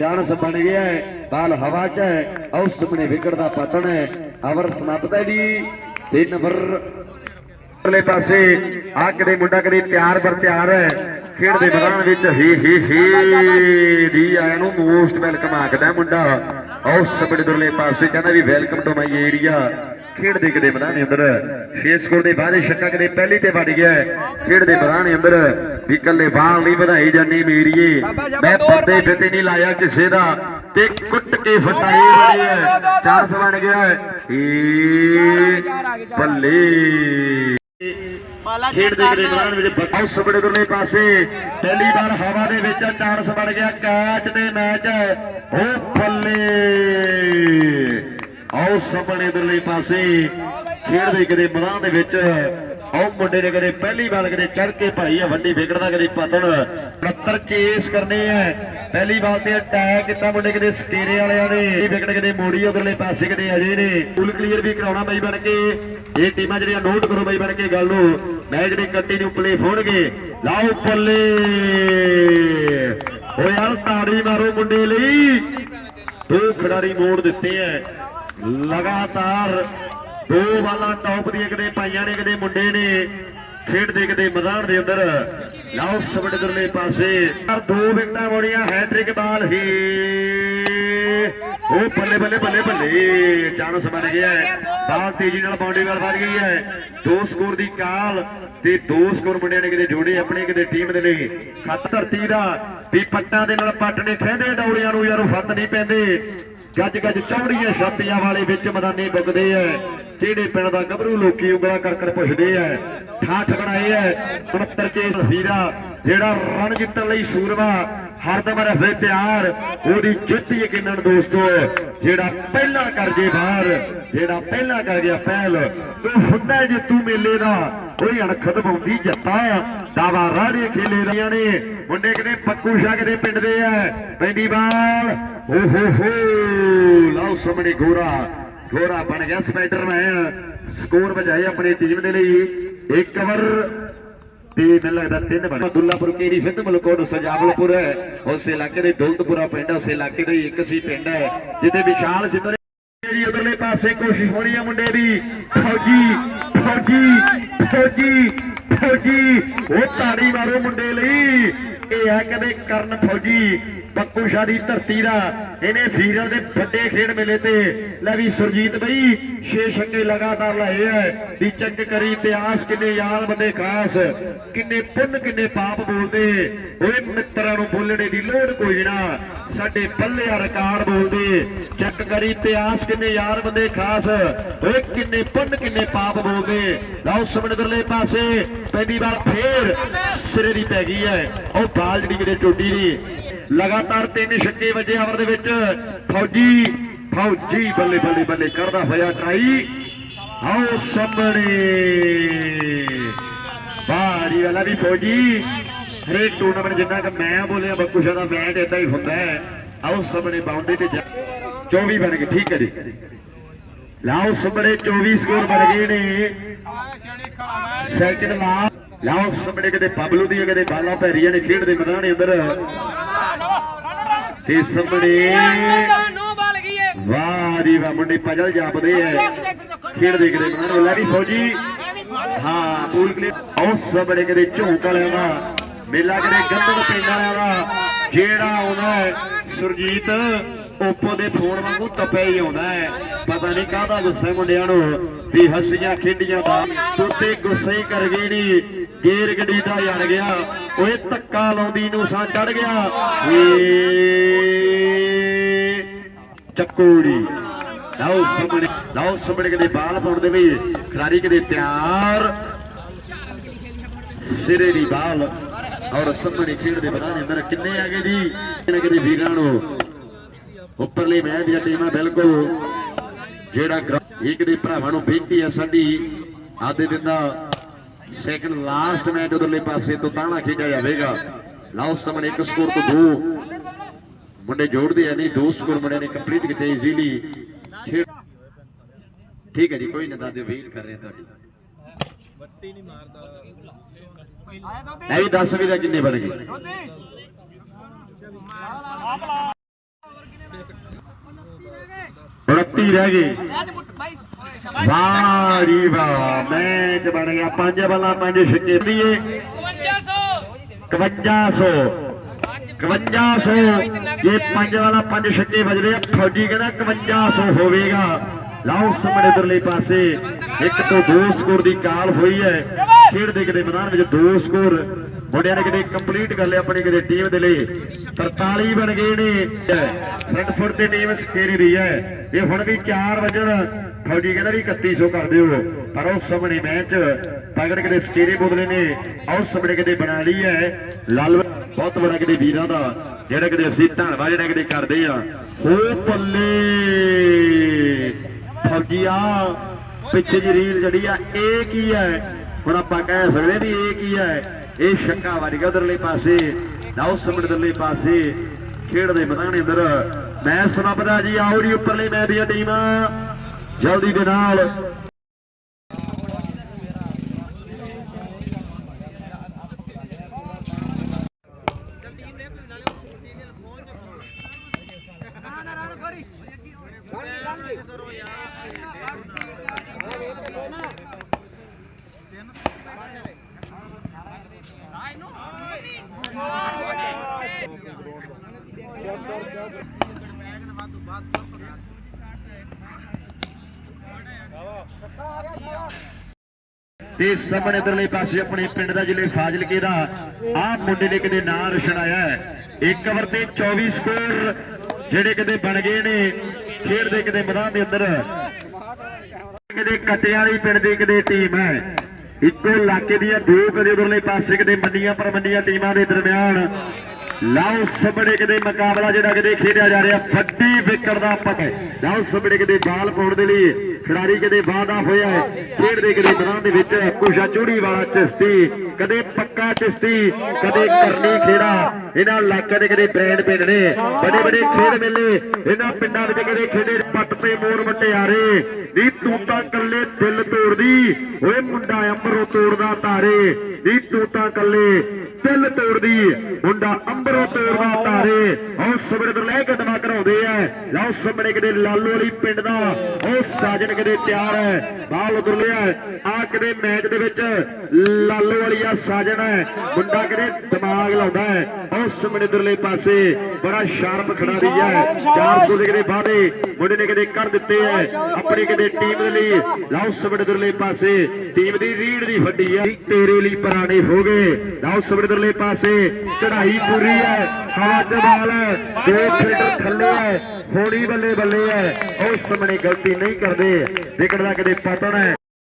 Chance ਬਣ ਗਿਆ ਹੈ, ਬਾਲ ਹਵਾ 'ਚ ਹੈ ਉਸ ਸਾਹਮਣੇ ਵਿਕਟ ਦਾ ਪਤਨ ਹੈ, ਅਵਰ ਸਮਾਪਤ ਹੈ ਜੀ। ਤਿੰਨ ਨੰਬਰ ਅਗਲੇ ਪਾਸੇ ਆ ਕਦੇ ਮੁੰਡਾ ਕਦੇ ਤਿਆਰ ਪਰ ਤਿਆਰ ਹੈ, ਖੇਡ ਦੇ ਮੈਦਾਨ ਵਿੱਚ ਹੀ ਹੀ ਹੀ। ਦੀ ਆਇਆ ਨੂੰ ਮੋਸਟ ਵੈਲਕਮ ਆਖਦਾ ਮੁੰਡਾ। ਉਸ ਸਾਹਮਣੇ ਦੁਰਲੇ ਪਾਸੇ, ਕਹਿੰਦਾ ਵੀ ਵੈਲਕਮ ਟੂ ਮਾਈ ਏਰੀਆ ਖੇਡ ਦੇ ਕਦੇ ਮੈਦਾਨ ਦੇ ਅੰਦਰ ਛੇ ਸਕੋਰ ਦੇ ਬਾਅਦ ਛੱਕਾ ਕਦੇ ਪਹਿਲੀ ਤੇ ਵੱਜ ਗਿਆ ਹੈ। ਖੇਡ ਦੇ ਮੈਦਾਨ ਦੇ ਅੰਦਰ ਵੀ ਕੱਲੇ ਬਾਲ ਨਹੀਂ ਵਧਾਈ ਜਾਨੀ ਮੇਰੀਏ। ਮੈਂ ਪੱਤੇ ਫਿੱਤੇ ਨਹੀਂ ਲਾਇਆ ਕਿਸੇ ਦਾ ਤੇ ਕੁੱਟ ਕੇ ਫਟਾਈ ਰਹੀ ਹੈ। ਚਾਂਸ ਬਣ ਗਿਆ ਹੈ। ਏ ਬੱਲੇ। ਖੇਡ ਦੇ ਕਦੇ ਮੈਦਾਨ ਵਿੱਚ ਬਾਉਸ ਬੜੇ ਦੁਰਲੇ ਪਾਸੇ। ਪਹਿਲੀ ਵਾਰ ਹਵਾ ਦੇ ਵਿੱਚ ਚਾਂਸ ਬਣ ਗਿਆ। ਕੈਚ ਦੇ ਮੈਚ। ਉਹ ਬੱਲੇ। ਆਓ ਸਾਹਮਣੇ ਦੁਰਲੇ ਪਾਸੇ। ਖੇਡਦੇ ਕਦੇ ਮੈਦਾਨ ਦੇ ਵਿੱਚ। ਆਓ ਮੁੰਡੇ ਨੇ ਕਦੇ ਪਹਿਲੀ ਵਾਰ ਕਦੇ ਚੜ ਕੇ ਭਾਈ ਆ, ਵੱਡੀ ਵਿਕਟ ਕਦੇ ਪਤਨ। 72 ਚੇਸ ਕਰਨੇ ਆ। ਪਹਿਲੀ ਬਾਲ ਤੇ ਅਟੈਕ ਕੀਤਾ ਮੁੰਡੇ ਕਦੇ ਸਕੇਰੇ ਵਾਲਿਆਂ ਨੇ। ਇਹ ਵਿਕਟ ਕਦੇ ਮੋੜੀ ਉਧਰਲੇ ਪਾਸੇ ਕਦੇ ਅਜੇ ਨੇ। ਫੁੱਲ ਕਲੀਅਰ ਵੀ ਕਰਾਉਣਾ ਬਾਈ ਬਣ ਕੇ। ਇਹ ਟੀਮਾਂ ਜਿਹੜੀਆਂ ਨੋਟ ਕਰੋ ਬਾਈ ਬਣ ਕੇ ਗੱਲ ਨੂੰ। ਮੈਚ ਜਿਹੜੇ ਕੰਟੀਨਿਊ ਪਲੇ ਹੋਣਗੇ। ਲਾਓ ਪੱਲੇ। ਓ ਯਾਰ ਤਾੜੀ ਮਾਰੋ ਮੁੰਡੇ ਲਈ। ਦੋ ਖਿਡਾਰੀ ਮੋੜ ਦਿੱਤੇ ਐ ਲਗਾਤਾਰ ਦੋ ਬਾਲਾਂ ਟੌਪ ਦੀਆਂ ਕਦੇ ਪਾਈਆਂ ਨੇ ਕਦੇ ਮੁੰਡੇ ਨੇ ਖੇਡ ਕਦੇ ਮੈਦਾਨ ਦੇ ਅੰਦਰ। ਲਾਓ ਸਬੜ ਦਰਲੇ ਪਾਸੇ। ਦੋ ਵਿਕਟਾਂ ਮੋੜੀਆਂ ਹੈਟ੍ਰਿਕ ਬਾਲ ਹੀ। ਉਹ ਬੱਲੇ ਬੱਲੇ ਬੱਲੇ ਬੱਲੇ, ਚਾਂਸ ਬਣ ਗਿਆ ਹੈ। ਬਾਲ ਤੇਜ਼ੀ ਨਾਲ ਬਾਉਂਡਰੀ ਵੱਲ ਵੱਧ ਗਈ ਹੈ। ਦੋ ਸਕੋਰ ਦੀ ਕਾਲ ਤੇ ਦੋ ਸਕੋਰ ਮੁੰਡਿਆਂ ਨੇ ਕਿਤੇ ਜੋੜੇ ਆਪਣੇ ਕਿਤੇ ਟੀਮ ਦੇ ਲਈ। ਖੱਤ ਧਰਤੀ ਦਾ ਵੀ ਪੱਟਾਂ ਦੇ ਨਾਲ ਪੱਟ ਨੇ ਖੇਦੇ ਡੌਲੀਆਂ ਨੂੰ ਯਾਰ, ਫੱਤ ਨਹੀਂ ਪੈਂਦੇ। ਗੱਜ ਗੱਜ ਚੌੜੀਆਂ ਛਾਤੀਆਂ ਵਾਲੇ ਵਿੱਚ ਮੈਦਾਨੇ ਬੁੱਕਦੇ ਐ। ਜਿਹੜੇ ਪਿੰਡ ਦਾ ਗੱਭਰੂ ਲੋਕੀ ਉਂਗਲਾਂ ਕਰ ਕਰ ਪੁੱਛਦੇ ਐ। ਠਾਠ ਬਣਾਏ ਐ। 69 ਚ ਹੀਰਾ, ਜਿਹੜਾ ਰਨ ਜਿੱਤਣ ਲਈ ਸੂਰਵਾ ਹਰਦਮ ਰਹੇ ਪਿਆਰ, ਉਹਦੀ ਜਿੱਤ ਯਕੀਨਨ ਦੋਸਤੋ, ਜਿਹੜਾ ਪਹਿਲਾਂ ਕਰ ਜੇ ਬਾਹਰ, ਜਿਹੜਾ ਪਹਿਲਾਂ ਕਰ ਗਿਆ ਪਹਿਲ ਤੂੰ ਹੁੰਦਾ ਜੇ ਤੂੰ ਮੇਲੇ ਦਾ, ਕੋਈ ਅਣਖਤ ਪਾਉਂਦੀ ਜੱਤਾ ਦਾਵਾ ਰਾੜੇ ਖੇਲੇ ਰਹੀਆਂ ਨੇ। ਮੁੰਡੇ ਕਿਨੇ ਪੱਕੂ ਸ਼ਾਹ ਕਿਤੇ ਪਿੰਡ ਦੇ ਐ ਪੈਂਦੀ ਬਾਲ। ਹੋ ਹੋ। ਲਓ ਸਾਹਮਣੇ ਗੋਰਾ। ਗੋਰਾ ਬਣ ਗਿਆ ਸਪਾਈਡਰਮੈਨ। ਸਕੋਰ ਵਜਾਏ ਆਪਣੀ ਟੀਮ ਦੇ ਲਈ। ਇੱਕ ਓਵਰ ਤੇ ਮੈਨੂੰ ਲੱਗਦਾ ਤਿੰਨ ਬਣੇ ਦੁੱਲਾਪੁਰ ਕੇਰੀ ਫਿੱਤ ਮਲਕੋਟ ਸਜਾਵਲਪੁਰ ਹੈ। ਉਸ ਇਲਾਕੇ ਦੇ ਦੌਲਤਪੁਰਾ ਪਿੰਡ ਉਸ ਇਲਾਕੇ ਦਾ ਇੱਕ ਸੀ ਪਿੰਡ ਹੈ। ਜਿੱਥੇ ਵਿਸ਼ਾਲ ਸਿੱਧਰ ਜੀ ਉਧਰਲੇ ਪਾਸੇ ਕੋਸ਼ਿਸ਼ ਹੋਣੀ ਹੈ ਮੁੰਡੇ ਦੀ। ਫੌਜੀ ਫੌਜੀ ਫੌਜੀ। ਫੌਜੀ ਉਹ ਤਾੜੀ ਮਾਰੋ ਮੁੰਡੇ ਲਈ ਇਹ ਆ ਕਦੇ ਕਰਨ ਫੌਜੀ ਬੱਕੂ ਸ਼ਾਹ ਦੀ ਧਰਤੀ ਦਾ। ਇਹਨੇ ਫੀਰਲ ਦੇ ਵੱਡੇ ਖੇਡ ਮੇਲੇ ਤੇ। ਲੈ ਵੀ ਸੁਰਜੀਤ ਬਈ, ਛੇ ਛੱਕੇ ਲਗਾਤਾਰ ਲਾਏ ਐ ਵੀ ਚੰਗ ਕਰੀ, ਇਤਿਹਾਸ ਕਿੰਨੇ ਯਾਰ ਬੰਦੇ ਖਾਸ। ਕਿੰਨੇ ਪੁੰਨ, ਕਿੰਨੇ ਪਾਪ ਬੋਲਦੇ। ਓਏ ਮਿੱਤਰਾਂ ਨੂੰ ਬੋਲਣੇ ਦੀ ਲੋੜ ਕੋਈ ਨਾ। ਸਾਡੇ ਪੱਲੇ ਰਿਕਾਰਡ ਬੋਲਦੇ। ਚੈੱਕ ਕਰੀ, ਇਤਿਹਾਸ ਕਿੰਨੇ ਯਾਰ ਬੰਦੇ ਖਾਸ। ਓਏ ਕਿੰਨੇ ਪੁੰਨ, ਕਿੰਨੇ ਪਾਪ ਬੋਲਦੇ। ਲਓ ਸਮੁੰਦਰਲੇ ਪਾਸੇ, ਪਹਿਲੀ ਵਾਰ ਫੇਰ ਸਿਰੇ ਦੀ ਪੈ ਗਈ ਹੈ। ਉਹ ਬਾਲ ਜਿਹੜੀ ਕਿਤੇ ਟੁੱਟੀ ਦੀ ਲਗਾਤਾਰ ਤਿੰਨ ਛੱਕੇ ਵੱਜੇ ਹਵਰ ਦੇ ਵਿੱਚ ਫੌਜੀ ਫੌਜੀ ਬੱਲੇ ਬੱਲੇ ਬੱਲੇ ਕਰਦਾ ਹੋਇਆ ਟਰਾਈ। ਆਓ ਸਾਹਮਣੇ। ਬਾੜੀ ਵਾਲਾ ਵੀ ਫੌਜੀ। ਹਰੇਕ ਟੂਰਨਾਮੈਂਟ ਜਿੰਨਾ ਕਿ ਮੈਂ ਬੋਲਿਆ ਬੱਕੂਸ਼ਾ ਦਾ ਮੈਚ ਇਦਾਂ ਹੀ ਹੁੰਦਾ ਹੈ। ਆਓ ਸਾਹਮਣੇ ਬਾਉਂਡਰੀ ਤੇ ਜਾ- 24 ਬਣ ਗਏ ਠੀਕ ਹੈ ਜੀ। ਲਾਓ ਸਾਹਮਣੇ 24 ਸਕੋਰ ਬਣ ਗਏ ਨੇ। ਸੈਕਿੰਡ ਲਾ ਲਾਓ ਸਾਹਮਣੇ ਕਿਤੇ ਪਬਲੂ ਦੀਆਂ ਕਿਤੇ ਬਾਲਾਂ ਪੈਰੀਆਂ ਨੇ ਖੇਡ ਦੇ ਮੈਦਾਨ ਦੇ ਅੰਦਰ। ਤੇ ਸਾਹਮਣੇ ਵਾਹ ਜੀ ਵਾਹ ਮੁੰਡੇ ਪਜਲ ਜਾਪਦੇ ਐ ਖੇਡ ਦੇ ਕਿਤੇ ਮੈਦਾਨ ਲੈ ਵੀ ਫੌਜੀ। ਹਾਂ ਪੂਲ ਕਲੇ ਉਸ ਸਾਹਮਣੇ ਕਿਤੇ ਝੂਕ ਵਾਲਿਆਂ ਦਾ। ਮੇਲਾ ਕਿਤੇ ਗੰਦਲ ਪਿੰਡ ਵਾਲਿਆਂ ਦਾ। ਜਿਹੜਾ ਆਉਂਦਾ ਸੁਰਜੀਤ ਓਪੋ ਦੇ ਫੋਨ ਵਾਂਗੂ ਤਪਿਆ ਹੀ ਆਉਂਦਾ ਹੈ। ਪਤਾ ਨਹੀਂ ਕਾਹਦਾ ਗੁੱਸਾ ਮੁੰਡਿਆਂ ਨੂੰ ਵੀ ਹੱਸੀਆਂ ਖੇਡੀਆਂ ਦਾ ਤੁੱਤੇ ਗੁੱਸੇ ਹੀ ਕਰ ਗਏ ਨੀ। ਗੇਰ ਗੱਡੀ ਦਾ ਯਾਰ ਗਿਆ। ਓਏ ਧੱਕਾ ਲਾਉਂਦੀ ਨੂੰ ਸਾਂ ਚੜ ਗਿਆ। ਏ ਚੱਕੂੜੀ। ਲਓ ਸਾਹਮਣੇ ਲਓ ਸਾਹਮਣੇ ਕਿਤੇ ਬਾਲ ਪਾਉਣ ਦੇ ਵੀ ਖਿਡਾਰੀ ਕਿਤੇ ਤਿਆਰ। ਸਿਰੇ ਦੀ ਬਾਲ ਔਰ ਸਾਹਮਣੇ ਖੇਡ ਦੇ ਮੈਦਾਨ ਅੰਦਰ ਕਿੰਨੇ ਆ ਗਏ ਜੀ? ਕਿੰਨੇ ਕਿਤੇ ਵੀਰਾਂ ਨੂੰ ਉੱਪਰਲੀ ਮੈਚ ਦੀਆਂ ਟੀਮਾਂ ਬਿਲਕੁਲ ਜਿਹੜਾ ਇੱਕ ਦੇ ਭਰਾਵਾਂ ਨੂੰ ਬੇਨਤੀ ਹੈ ਸਾਡੀ ਆਦੇ ਦਿਨ ਦਾ ਸੈਕੰਡ ਲਾਸਟ ਮੈਚ ਉਧਰਲੇ ਪਾਸੇ ਤੋਂ ਤਾਣਾ ਖੇਡਿਆ ਜਾਵੇਗਾ। ਲਓ ਸਾਹਮਣੇ ਇੱਕ ਸਕੋਰ ਤੋਂ ਦੋ। ਮੁੰਡੇ ਜੋੜਦੇ ਆ ਨਹੀਂ ਦੋ ਸਕੋਰ ਮੁੰਡਿਆਂ ਨੇ ਕੰਪਲੀਟ ਕੀਤੇ ਈਜ਼ੀਲੀ ਠੀਕ ਹੈ ਜੀ ਕੋਈ ਨਾ ਦਾਦੇ ਵੇਟ ਕਰ ਰਹੇ ਤੁਹਾਡੀ। ਨਹੀਂ 10 ਵੀ ਦਾ ਕਿੰਨੇ ਬਣ ਗਏ। 29 ਰਹਿ ਗਏ। ਜੀ ਵਾਹ ਮੈਚ ਬਣ ਗਿਆ। ਪੰਜ ਬੱਲਾਂ ਪੰਜ ਛੱਕੇ ਦੀਏ 5100 5100 ਇਹ ਪੰਜ ਵਾਲਾ ਪੰਜ ਛੱਕੇ ਵੱਜਦੇ ਆ ਫੌਜੀ ਕਹਿੰਦਾ 5100 ਹੋਵੇਗਾ। ਲਾਓ ਸਾਹਮਣੇ ਇਧਰਲੇ ਪਾਸੇ। ਇੱਕ ਤੋਂ ਦੋ ਸਕੋਰ ਦੀ ਕਾਲ ਹੋਈ ਹੈ। ਖੇਡ ਦੇ ਕਿਤੇ ਮੈਦਾਨ ਵਿੱਚ ਦੋ ਸਕੋਰ ਮੁੰਡਿਆਂ ਨੇ ਕਿਤੇ ਕੰਪਲੀਟ ਕਰ ਲਿਆ ਆਪਣੀ ਕਿਤੇ ਟੀਮ ਦੇ ਲਈ। 43 ਬਣ ਗਏ ਨੇ। ਫਰੰਟਫੁੱਟ ਦੀ ਟੀਮ ਸਕੇਰੀ ਦੀ ਹੈ। ਇਹ ਹੁਣ ਵੀ 4 ਵਜਣ। ਫੌਜੀ ਕਹਿੰਦਾ ਵੀ 3100 ਕਰ ਦਿਓ। ਪਰ ਉਸ ਸਾਹਮਣੇ ਮੈਚ ਪਕੜ ਕੇ ਸਕੇਰੀ ਬੋਦਲੇ ਨੇ। ਉਸ ਸਾਹਮਣੇ ਕਿਤੇ ਬਣਾ ਲਈ ਹੈ। ਲਾਲ ਬਹੁਤ ਬੜਾ ਕਿਤੇ ਵੀਰਾਂ ਦਾ। ਜਿਹੜਾ ਕਿਤੇ ਅਸੀਂ ਧੰਨਵਾਦ ਜਿਹੜਾ ਕਿਤੇ ਕਰਦੇ ਆ ਹੋ ਪੱਲੇ। ਫੌਜੀਆ, ਪਿੱਛੇ ਜੀ ਰੀਲ ਜਿਹੜੀ ਆ, ਇਹ ਕੀ ਹੈ? ਹੁਣ ਆਪਾਂ ਕਹਿ ਸਕਦੇ ਵੀ ਇਹ ਕੀ ਹੈ? ਇਹ ਸ਼ੱਕਾ ਵੜ ਉਧਰਲੇ ਪਾਸੇ ਲਾਓ ਸਮੜ ਪਾਸੇ ਖੇਡ ਦੇ ਮੈਦਾਨ ਦੇ ਅੰਦਰ। ਮੈਚ ਸਮਾਪਦਾ ਜੀ, ਆਓ ਜੀ, ਉੱਪਰਲੇ ਮੈਚ ਦੀਆਂ ਟੀਮਾਂ। ਜਲਦੀ ਦੇ ਨਾਲ। ਤੇ ਸਾਹਮਣੇ ਇਧਰਲੇ ਪਾਸੇ ਆਪਣੇ ਪਿੰਡ ਦਾ ਜ਼ਿਲ੍ਹੇ ਫਾਜ਼ਿਲਕੇ ਦਾ ਆਹ ਮੁੰਡੇ ਨੇ ਕਿਤੇ ਨਾਂ ਰੋਸ਼ਨ ਆਇਆ ਇੱਕ ਓਵਰ ਤੇ 24 ਸਕੋਰ ਜਿਹੜੇ ਕਿਤੇ ਬਣ ਗਏ ਨੇ ਖੇਡ ਦੇ ਕਿਤੇ ਮੈਦਾਨ ਦੇ ਅੰਦਰ। ਕਿਤੇ ਕਟਿਆਂ ਵਾਲੀ ਪਿੰਡ ਦੀ ਕਿਤੇ ਟੀਮ ਹੈ। ਇੱਕੋ ਇਲਾਕੇ ਦੀਆਂ ਦੋ ਕਦੇ ਉਧਰਲੇ ਪਾਸੇ ਕਿਤੇ ਮੰਡੀਆਂ ਪਰ ਮੰਡੀਆਂ ਟੀਮਾਂ ਦੇ ਦਰਮਿਆਨ ਲਾਓ ਸਬੜੇ ਕਿਤੇ ਮੁਕਾਬਲਾ ਜਿਹੜਾ ਕਿਤੇ ਖੇਡਿਆ ਜਾ ਰਿਹਾ, ਵੱਡੀ ਵਿਕਟ ਦਾ ਪਤਾ ਲਾਓ ਸਬੜੇ ਕਿਤੇ ਬਾਲ ਪਾਉਣ ਦੇ ਲਈ, ਖਿਡਾਰੀ ਕਿਤੇ ਵਾਦਾ ਹੋਇਆ ਹੈ। ਖੇਡ ਦੇ ਕਿਤੇ ਮੈਦਾਨ ਦੇ ਵਿੱਚ ਕੁਸ਼ਾ ਚੂੜੀ ਵਾਲਾ ਚਿਸ਼ਤੀ, ਕਦੇ ਪੱਕਾ ਚਿਸ਼ਤੀ, ਕਦੇ ਕਰਨੀ ਖੇੜਾ। ਇਹਨਾਂ ਇਲਾਕਿਆਂ ਦੇ ਕਿਤੇ ਬ੍ਰਾਂਡ ਪਿੰਡ ਨੇ ਬੜੇ ਬੜੇ ਖੇਡ ਮੇਲੇ, ਇਹਨਾਂ ਪਿੰਡਾਂ ਵਿੱਚ ਕਦੇ ਖੇਡੇ ਪੱਟ ਤੇ ਮੋਰ ਮਟਿਆਰੇ। ਨੀ ਤੂੰ ਤਾਂ ਕੱਲੇ ਦਿਲ ਤੋੜਦੀ, ਓਏ ਮੁੰਡਾ ਅੰਬਰੋਂ ਤੋੜਦਾ ਤਾਰੇ। ਨੀ ਤੂੰ ਤਾਂ ਕੱਲੇ ਦਿਲ ਤੋੜਦੀ ਮੁੰਡਾ ਅੰਬਰੋਂ ਤੋੜਦਾ ਤਾਰੇ। ਉਹ ਸਬੜੇ ਲੈ ਕੇ ਦਵਾ ਕਰਾਉਂਦੇ ਆ। ਲਓ ਸਬੜੇ ਕਿਤੇ ਲਾਲੂ ਵਾਲੀ ਪਿੰਡ ਦਾ। ਉਹ ਸਾਜਣ ਕਿਤੇ ਤਿਆਰ ਹੈ। ਬਾਲ ਉਧਰ ਲਿਆ ਆ ਕਿਤੇ ਮੈਚ ਦੇ ਵਿੱਚ ਲਾਲੂ ਵਾਲੀ ਆ ਸਾਜਣ ਹੈ। ਮੁੰਡਾ ਕਿਤੇ ਦਿਮਾਗ ਲਾਉਂਦਾ ਹੈ। ਉਹ ਸਬੜੇ ਇਧਰਲੇ ਪਾਸੇ ਬੜਾ ਸ਼ਾਰਪ ਖਿਡਾਰੀ ਹੈ। 400 ਦੇ ਕਿਤੇ ਵਾਦੇ ਮੁੰਡੇ ਨੇ ਕਿਤੇ ਕਰ ਦਿੱਤੇ ਹੈ। ਆਪਣੀ ਕਿਤੇ ਟੀਮ ਦੇ ਲਈ। ਲਓ ਸਬੜੇ ਇਧਰਲੇ ਪਾਸੇ। ਟੀਮ ਦੀ ਰੀੜ ਦੀ ਫੱਡੀ ਹੈ। ਤੇਰੇ ਲਈ ਪੁਰਾਣੇ ਹੋ ਗਏ। ਲਓ ਸਬੜੇ ਇਧਰਲੇ ਪਾਸੇ ਚੜਾਈ ਪੂਰੀ ਹੈ ਹਵਾ ਚ ਬਾਲ ਹੈ, ਦੋ ਫੀਲਡਰ ਥੱਲੇ ਹੈ, ਹੋਣੀ ਬੱਲੇ ਬੱਲੇ ਹੈ, ਉਹ ਸਾਹਮਣੇ ਗਲਤੀ ਨਹੀਂ ਕਰਦੇ, ਵਿਕਟ ਦਾ ਕਦੇ ਪਤਨ ਹੈ।